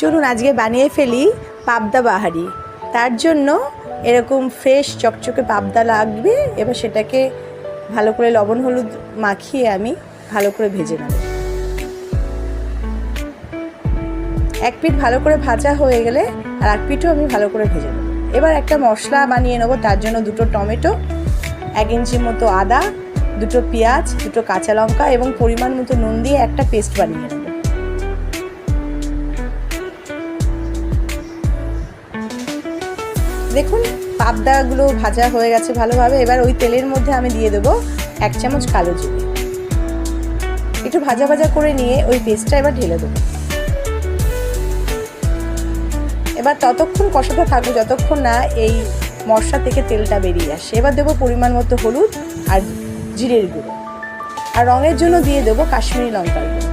চলুন আজকে বানিয়ে ফেলি পাবদা বাহারি। তার জন্য এরকম ফ্রেশ চকচকে পাবদা লাগবে, এবার সেটাকে ভালো করে লবণ হলুদ মাখিয়ে আমি ভালো করে ভেজে নেব। এক পিঠ ভালো করে ভাজা হয়ে গেলে আর এক পিঠও আমি ভালো করে ভেজে নেব। এবার একটা মশলা বানিয়ে নেব, তার জন্য দুটো টমেটো, এক ইঞ্চি মতো আদা, দুটো পেঁয়াজ, দুটো কাঁচা লঙ্কা এবং পরিমাণ মতো নুন দিয়ে একটা পেস্ট বানিয়ে নেব। দেখুন, পাবদাগুলো ভাজা হয়ে গেছে ভালোভাবে। এবার ওই তেলের মধ্যে আমি দিয়ে দেবো এক চামচ কালো জিরে। একটু ভাজা ভাজা করে নিয়ে ওই পেস্টটা এবার ঢেলে দেবো। এবার ততক্ষণ কষাতে থাকব, যতক্ষণ না এই মশলা থেকে তেলটা বেরিয়ে আসে। এবার দেবো পরিমাণ মতো হলুদ আর জিরের গুঁড়ো। আর রঙের জন্য দিয়ে দেবো কাশ্মীরি লঙ্কার গুঁড়ো।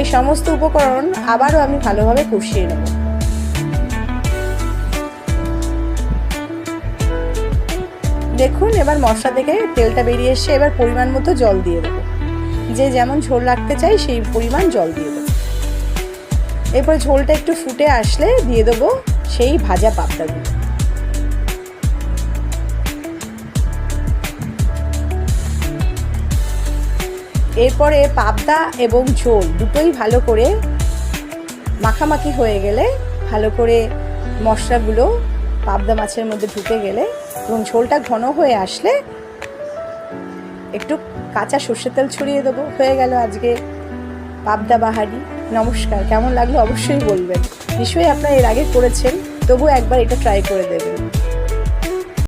এই সমস্ত উপকরণ আবারও আমি ভালোভাবে কষিয়ে নেব। দেখুন, এবার মশলা থেকে তেলটা বেরিয়ে এসে এবার পরিমাণ মতো জল দিয়ে দেবো। যে যেমন ঝোল রাখতে চাই, সেই পরিমাণ জল দিয়ে দেবো। এরপর ঝোলটা একটু ফুটে আসলে দিয়ে দেবো সেই ভাজা পাবদাগুলো এরপরে পাবদা এবং ঝোল দুটোই ভালো করে মাখামাখি হয়ে গেলে ভালো করে মশলাগুলো পাবদা মাছের মধ্যে ঢুকে গেলে এবং ঝোলটা ঘন হয়ে আসলে একটু কাঁচা সর্ষের তেল ছড়িয়ে দেবো। হয়ে গেল আজকে পাবদা বাহারি। নমস্কার, কেমন লাগল অবশ্যই বলবেন। নিশ্চয়ই আপনারা এর আগে করেছেন তবু একবার এটা ট্রাই করে দেবেন